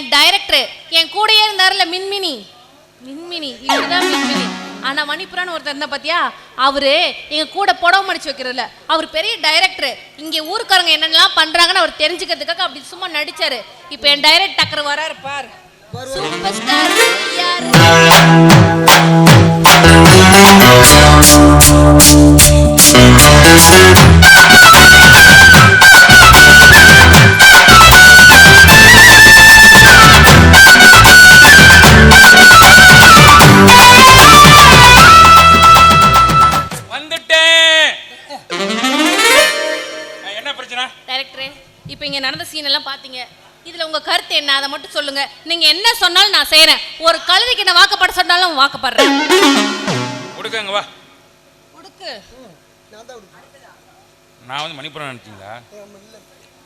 என் director என் கூடயே இருந்தாருல மின்மினி. மின்மினி இதுதான் மின்மினி. ஆனா மணிப்புரான்னு ஒருத்தர் இருந்தா பாத்தியா? அவரு எங்க கூட புடவை மடிச்சு வைக்கிறதுல. அவர் பெரிய டைரக்டர் இங்க ஊருக்காரங்க என்னென்னலாம் பண்றாங்கன்னு அவர் தெரிஞ்சுக்கிறதுக்காக அப்படி சும்மா நடிச்சாரு. இப்போ என் டைரக்ட் டக்கர் வராரு பார். சூப்பர் ஸ்டார் யாரு? இப்போ இங்க நடந்த சீன் எல்லாம் பாத்தீங்க இதுல உங்க கருத்து என்ன? அதை மட்டும் சொல்லுங்க. நீங்க என்ன சொன்னாலும் நான் செய்யறேன் ஒரு கழுதைக்கு என்ன வாக்கப்பட சொன்னாலும் வாக்கப்படுறேன். கொடுக்கங்க வா. கொடுக்கு. நான் வந்து மணிப்புரம் நினச்சிங்களா?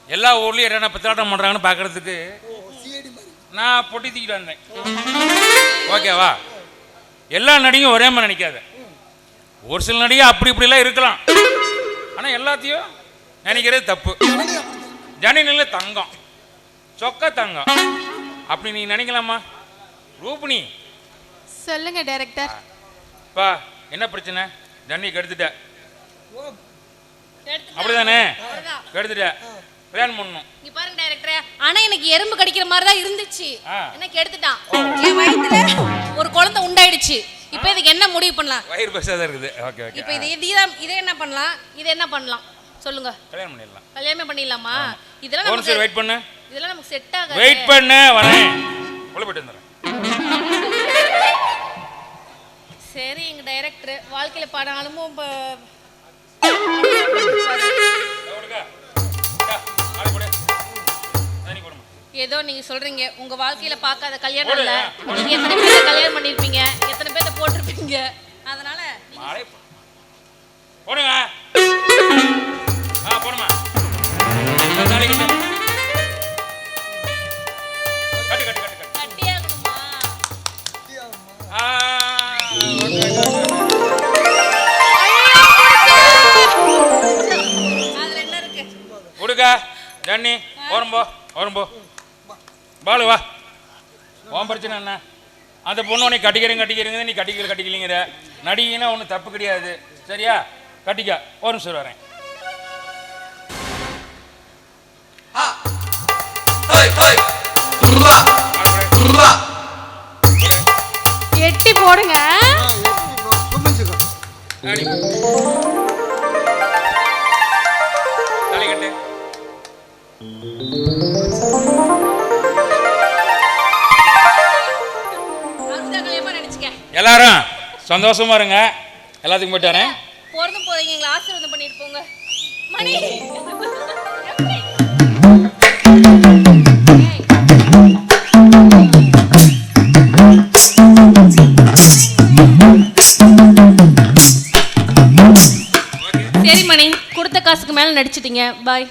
எல்லா ஊர்லேயும் என்னென்ன பித்தலாட்டம் பண்ணுறாங்கன்னு பார்க்கறதுக்கு நான் பொட்டி தூக்கிட்டு வந்தேன். ஓகேவா எல்லா நடிகையும் ஒரே மாதிரி நினைக்காத. ஒரு சில நடிகை அப்படி இப்படிலாம் இருக்கலாம். ஆனால் எல்லாத்தையும் நினைக்கிறது தப்பு. ஜனநிலை தங்கம். சொக்க தங்கம். அப்படி நீ நினைக்கலாமா? ரூபினி சொல்லுங்க டைரக்டர் பா என்ன பிரச்சனை? ஜன்னி கெடுத்துட்ட. அப்படிதானே? கெடுத்துட்ட. கல்யாணம் பண்ணணும். இங்க பாருங்க டைரக்டரே ஆனா எனக்கு எறும்பு கடிக்கிற மாதிரி தான் இருந்துச்சு. எனக்கு எடுத்துட்டான் என் வயித்துல ஒரு குழந்தை உண்டாயிடுச்சு. இப்போ இதுக்கு என்ன முடிவு பண்ணலாம்? வயிறு பஸ்ஸாக தான் இருக்குது. Okay okay. இப்போ இது இதை என்ன பண்ணலாம்? இதை என்ன பண்ணலாம்? சொல்லுங்க. கல்யாணம் பண்ணிடலாம். கல்யாணமே பண்ணிடலாமா? இதெல்லாம் ஒரு நிமிஷம் வெயிட் பண்ணு. இதெல்லாம் நமக்கு செட் ஆகாது. வெயிட் பண்ணு வரேன். உள்ள போயிட்டு வந்துடுறேன். சரி எங்க டைரக்டர் வாழ்க்கையில பல அனுபவம் ப- எவ்வளோக்கா? இந்தா, நாளை கொடு. தண்ணி கொடுமா. ஏதோ நீங்க சொல்றீங்க. உங்க வாழ்க்கையில பார்க்காத கல்யாணம். இல்ல. நீங்க எத்தனை பேர் கல்யாணம் பண்ணிருப்பீங்க? எத்தனை பேர்த்த போட்டிருப்பீங்க? அதனால போடுங்க. ஜன்னி ஓரம்போ ஓரம்போ. பாலு வா. உன் பிரச்சனை என்ன? அந்த பொண்ணு உன்னை கட்டிக்கிறேன் கட்டிக்கிறீங்க நீ கட்டிக்கல கட்டிக்கலிங்கிற. நடிகைன்னா ஒன்றும் தப்பு கிடையாது. சரியா? கட்டிக்க. ஒரு நிமிஷம் வரேன். எட்டி போடுங்க. சந்தோஷமா இருங்க. எல்லாத்துக்கும் போயிட்டாரேன் போறதும் போறீங்க எங்களை ஆசீர்வாதம் பண்ணிட்டு போங்க. மணி. சரி மணி. கொடுத்த காசுக்கு மேல நடிச்சிட்டீங்க. பாய்